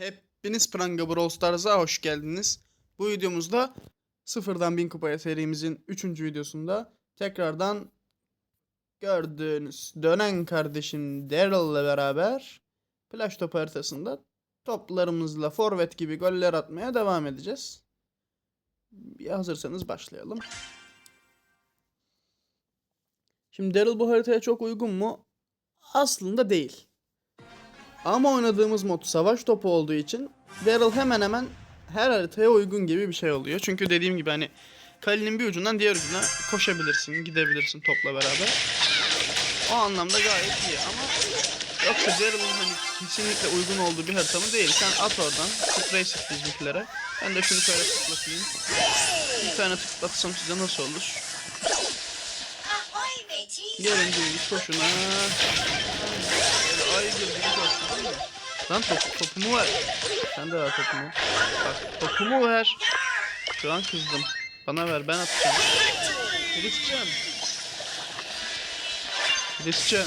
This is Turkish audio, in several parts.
Hepiniz Pranga Brawl Stars'a hoş geldiniz. Bu videomuzda sıfırdan 1000 kupaya serimizin 3. videosunda tekrardan gördüğünüz dönen kardeşim Daryl'la beraber flash top haritasında toplarımızla forvet gibi goller atmaya devam edeceğiz. Bir hazırsanız başlayalım. Şimdi Daryl bu haritaya çok uygun mu? Aslında değil. Ama oynadığımız mod savaş topu olduğu için Daryl hemen hemen her haritaya uygun gibi bir şey oluyor. Çünkü dediğim gibi hani kalenin bir ucundan diğer ucuna koşabilirsin, gidebilirsin topla beraber. O anlamda gayet iyi ama yoksa Daryl'ın hani kesinlikle uygun olduğu bir harita mı değil. Sen at oradan, sprey sık bizimkilere. Ben de şunu şöyle tıklatayım. Bir tane tıklatsam size nasıl olur? Gelin değil koşuna. Lan top, topumu ver. Sen de ver topumu. Bak topumu ver. Şu an kızdım. Bana ver ben atacağım. Christian. Christian.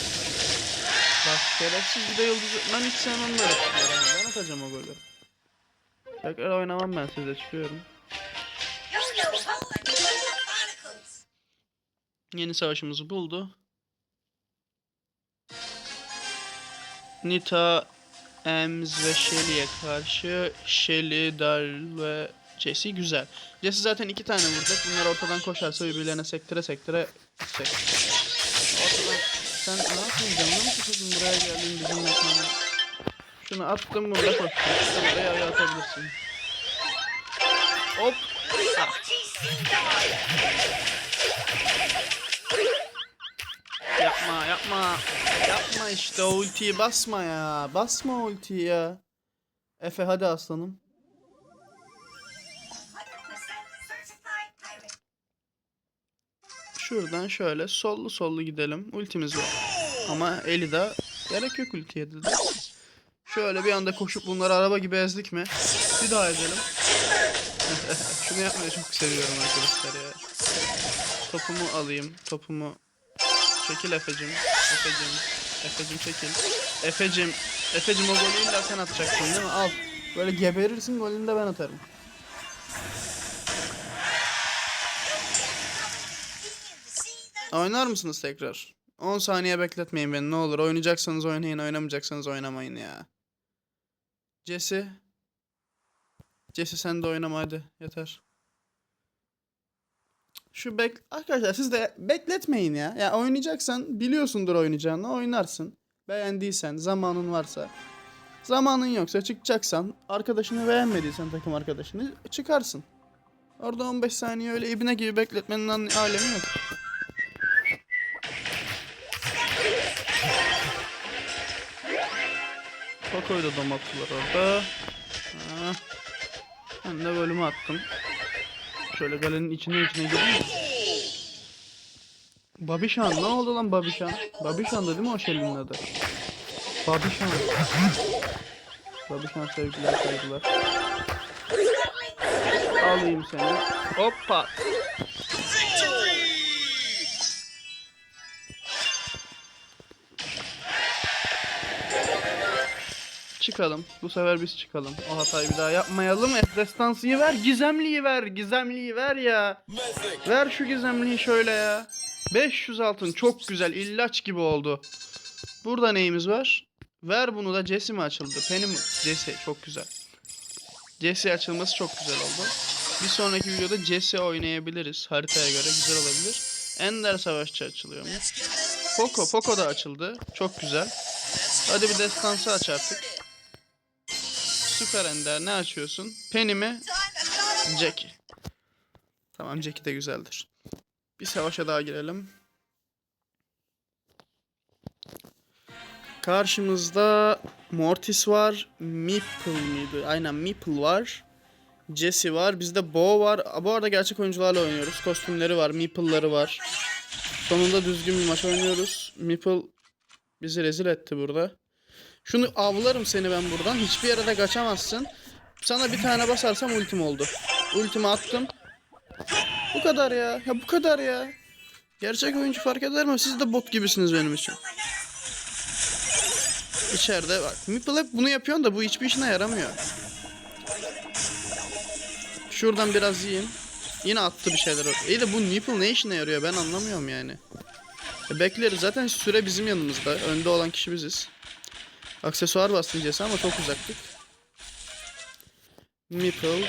Bak şerefsiz bir de yıldız. Ben hiç sevmem böyle ama Ben atacağım o golü. Tekrar oynamam ben size çıkıyorum. Yeni savaşımızı buldu. Nita, Ems ve Shelly'e karşı Shelly, Daryl ve Jesse güzel. Jesse zaten iki tane vuracak. Bunlar ortadan koşarsa birbirlerine sektire sektire. Ortadan sen ne yapıyorsun canına mı sıkıldın buraya geldin bizim mekana? Şunu attım bunu da koştum. Buraya ayağa atabilirsin. Hop. Ah. Yapma yapma. Yapma işte ultiyi basma ya. Basma ultiyi ya. Efe hadi aslanım. 100% certified pirate. Şuradan şöyle sollu sollu gidelim. Ultimiz var. Ama Elida gerek yok ultiye dedi. Şöyle bir anda koşup bunları araba gibi ezdik mi? Bir daha ezelim. Şunu yapmayı çok seviyorum arkadaşlar ya. Topumu alayım. Topumu çekil Efe'cim. Efe'cim. Efe'cim çekil. Efe'cim. Efe'cim o golü illa sen atacaksın değil mi? Al. Böyle geberirsin golünü de ben atarım. Oynar mısınız tekrar? 10 saniye bekletmeyin beni ne olur. Oynayacaksanız oynayın, oynamayacaksanız oynamayın ya. Jesse. Jesse sen de oynama hadi. Yeter. Şu bek... Arkadaşlar siz de bekletmeyin ya. Ya oynayacaksan biliyorsundur oynayacağını oynarsın. Beğendiysen, zamanın varsa. Zamanın yoksa çıkacaksan, arkadaşını beğenmediysen takım arkadaşını çıkarsın. Orada 15 saniye öyle ibne gibi bekletmenin alemi yok. Poco'yu da domattılar orada. Ha. Ben de bölümü attım. Şöyle galenin içine içine gireyim. Babişan ne oldu lan Babişan? Babişan'dı değil mi o Şelli'nin adı? Babişan. Babişan sevgiler saygılar. Alayım seni. Hoppa. Çıkalım. Bu sefer biz çıkalım. O hatayı bir daha yapmayalım. Destansıyı ver. Gizemliyi ver. Gizemliyi ver ya. Ver şu gizemliyi şöyle ya. 500 altın. Çok güzel. İllaç gibi oldu. Burada neyimiz var? Ver bunu da Jesse mi açıldı? Penny mi? Jesse. Çok güzel. Jesse açılması çok güzel oldu. Bir sonraki videoda Jesse oynayabiliriz. Haritaya göre güzel olabilir. Ender Savaşçı açılıyor mu? Poco. Poco da açıldı. Çok güzel. Hadi bir destansı aç artık. Süper Ender ne açıyorsun? Penny mi? Jackie. Tamam Jackie de güzeldir. Bir savaşa daha girelim. Karşımızda Mortis var. Meeple miydi? Aynen Meeple var. Jesse var. Bizde Bo var. Bu arada gerçek oyuncularla oynuyoruz. Kostümleri var. Meeple'ları var. Sonunda düzgün bir maç oynuyoruz. Meeple bizi rezil etti burada. Şunu avlarım seni ben buradan. Hiçbir yere de kaçamazsın. Sana bir tane basarsam ultim oldu. Ultimi attım. Bu kadar ya. Ya bu kadar ya. Gerçek oyuncu fark eder mi? Siz de bot gibisiniz benim için. İçeride bak. Meeple hep bunu yapıyorsun da bu hiçbir işine yaramıyor. Şuradan biraz yiyin. Yine attı bir şeyler. İyi de bu Meeple ne işine yarıyor ben anlamıyorum yani. E bekleriz zaten süre bizim yanımızda. Önde olan kişi biziz. Aksesuar bastım diyese ama çok uzaktık. Meeple.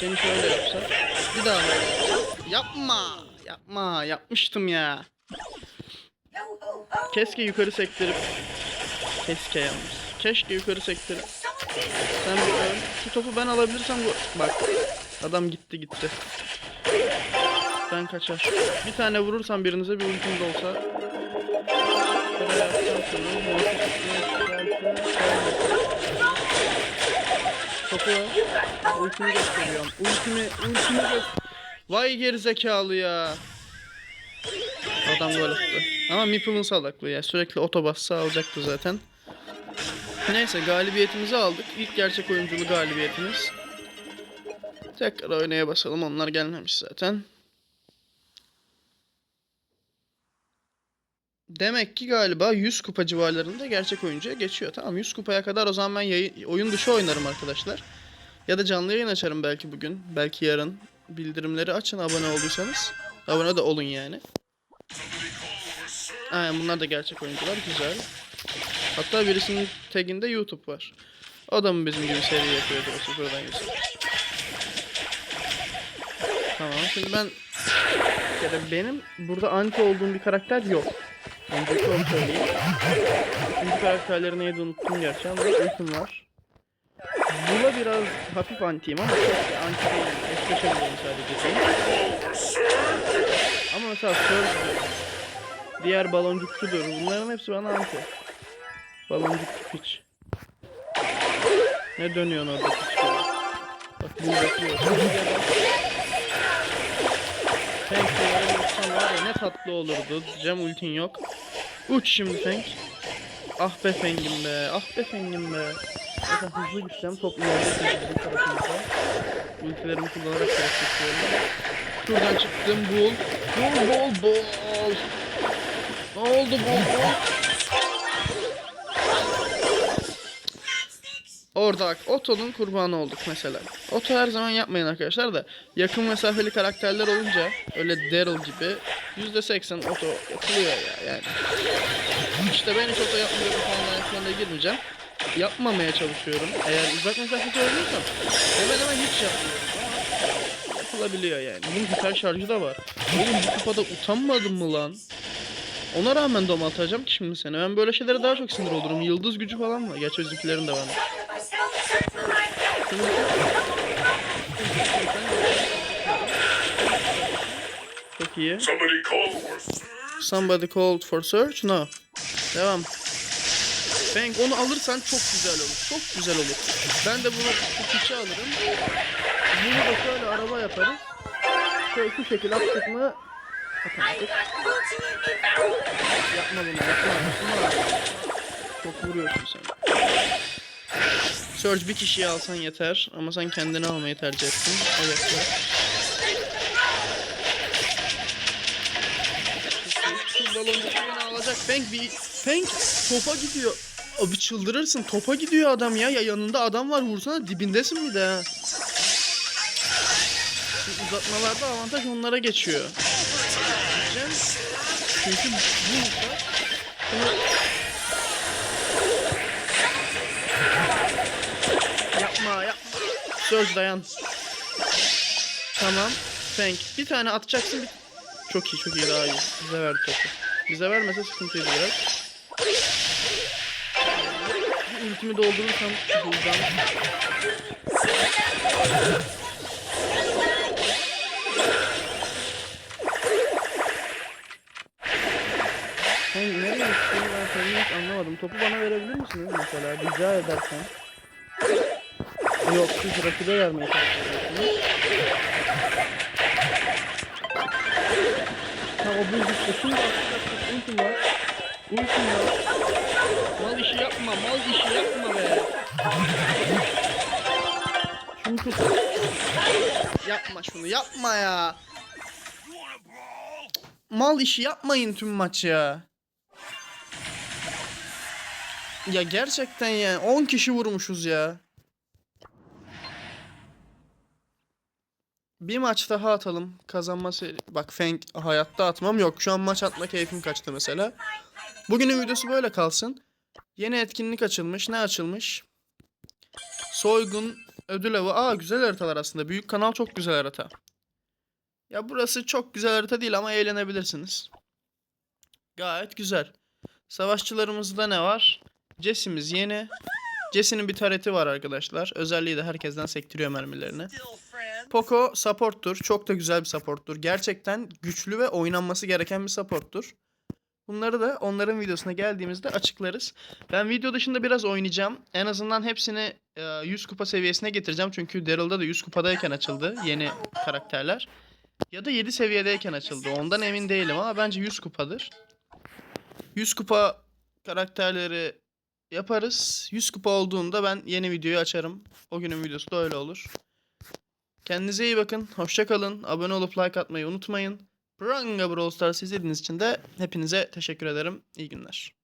Seni şöyle yapsak. Bir daha böyle. Yapma. Yapma. Yapmıştım ya. Keşke yukarı sektirip Keşke yalnız. Keşke yukarı sektirip sen bir ön. Şu topu ben alabilirsem bu bak. Adam gitti gitti. Ben kaçar. Bir tane vurursam birinize bir ultim de olsa. Topu. Ultimi gösteriyorum. Ultimi, ultimi gö... Vay gerizekalı ya. Adam gol attı. Ama Meeple'ın salaklığı ya. Sürekli otobassa alacaktı zaten. Neyse galibiyetimizi aldık. İlk gerçek oyunculu galibiyetimiz. Tekrar oynaya basalım. Onlar gelmemiş zaten. Demek ki galiba 100 kupa civarlarında gerçek oyuncuya geçiyor. Tamam 100 kupaya kadar o zaman ben yayın, oyun dışı oynarım arkadaşlar. Ya da canlı yayın açarım belki bugün. Belki yarın. Bildirimleri açın abone olduysanız. Abone de olun yani. Aynen bunlar da gerçek oyuncular. Güzel. Hatta birisinin taginde YouTube var. O da mı bizim gibi seri yapıyordu o sıfırdan yüz? Tamam şimdi ben ya da benim burada anti olduğum bir karakter yok. Öncelikle onu söyleyeyim. Üçüncü karakterleri neydi unuttum gerçi ama ultim var. Bula biraz hafif antiyim ama çok anti değilim. Eşleşemiyorum sadece. Ama mesela Surge diğer baloncukçudur. Bunların hepsi bana anti. Baloncuk piç. Ne dönüyorsun orada piç gibi? Bak bu bekliyor. Tank duvara vursan var ya ne tatlı olurdu. Cem ultin yok. Uç şimdi Tank. Ah be Feng'im be. Ah be Feng'im be. Zaten hızlı gideceğim. Top ileride bizim tarafımızda. Ultilerimi kullanarak destekliyorum. Şuradan çıktım. Bul. Bul bul bul. Ne oldu bul bul? Orada bak Otto'nun kurbanı olduk mesela. Otto her zaman yapmayın arkadaşlar da yakın mesafeli karakterler olunca öyle Daryl gibi %80 Otto yapılıyor ya yani. İşte ben hiç Otto yapmıyorum falan ayaklarına girmeyeceğim. Yapmamaya çalışıyorum. Eğer uzak mesafeli oynuyorsam hemen hemen hiç yapmıyorum. Yapılabiliyor yani. Bunun hiper şarjı da var. Oğlum bu kupada utanmadın mı lan? Ona rağmen dom atacağım ki şimdi seni. Ben böyle şeylere daha çok sinir olurum. Yıldız gücü falan var. Gerçi bizimkilerin de var. Çok iyi. Somebody call for Somebody called for search? No. Devam. Bang onu alırsan çok güzel olur. Çok güzel olur. Ben de bunu bu kişi alırım. Bunu da şöyle araba yaparız. Şöyle şu şekil attık mı atamadık. Yapma bunu yapma. yapma. Çok vuruyorsun sen. Surge bir kişiyi alsan yeter ama sen kendini almayı tercih ettin. Evet. Şu baloncu beni alacak. Feng bir... Feng topa gidiyor. Abi çıldırırsın. Topa gidiyor adam ya. Ya yanında adam var vursana dibindesin bir de uzatmalarda avantaj onlara geçiyor. Çünkü bu Surge dayan. Tamam. Thank. Bir tane atacaksın. Bir... Çok iyi çok iyi daha iyi. Bize verdi topu. Bize vermese sıkıntıydı biraz. Bir ultimi doldurursam buradan. Sen nereye gittin ben seni hiç anlamadım. Topu bana verebilir misiniz mesela rica edersen? Yok siz rakibe vermeye çalışıyorsunuz. Ha o büyük şimdi atacak ultim var. Ultim var. Mal işi yapma mal işi yapma be. Şunu tut. Yapma şunu yapma ya. Mal işi yapmayın tüm maç ya. Ya gerçekten yani 10 kişi vurmuşuz ya. Bir maç daha atalım. Kazanma seri. Bak Feng hayatta atmam yok. Şu an maç atma keyfim kaçtı mesela. Bugünün videosu böyle kalsın. Yeni etkinlik açılmış. Ne açılmış? Soygun ödül avı. Aa güzel haritalar aslında. Büyük kanal çok güzel harita. Ya burası çok güzel harita değil ama eğlenebilirsiniz. Gayet güzel. Savaşçılarımızda ne var? Jesse'miz yeni. Jesse'nin bir tareti var arkadaşlar. Özelliği de herkesten sektiriyor mermilerini. Poco support'tur. Çok da güzel bir support'tur. Gerçekten güçlü ve oynanması gereken bir support'tur. Bunları da onların videosuna geldiğimizde açıklarız. Ben video dışında biraz oynayacağım. En azından hepsini e, 100 kupa seviyesine getireceğim. Çünkü Daryl'da da 100 kupadayken açıldı yeni karakterler. Ya da 7 seviyedeyken açıldı. Ondan emin değilim ama bence 100 kupadır. 100 kupa karakterleri yaparız. 100 kupa olduğunda ben yeni videoyu açarım. O günün videosu da öyle olur. Kendinize iyi bakın. Hoşça kalın. Abone olup like atmayı unutmayın. Pranga Brawl Stars izlediğiniz için de hepinize teşekkür ederim. İyi günler.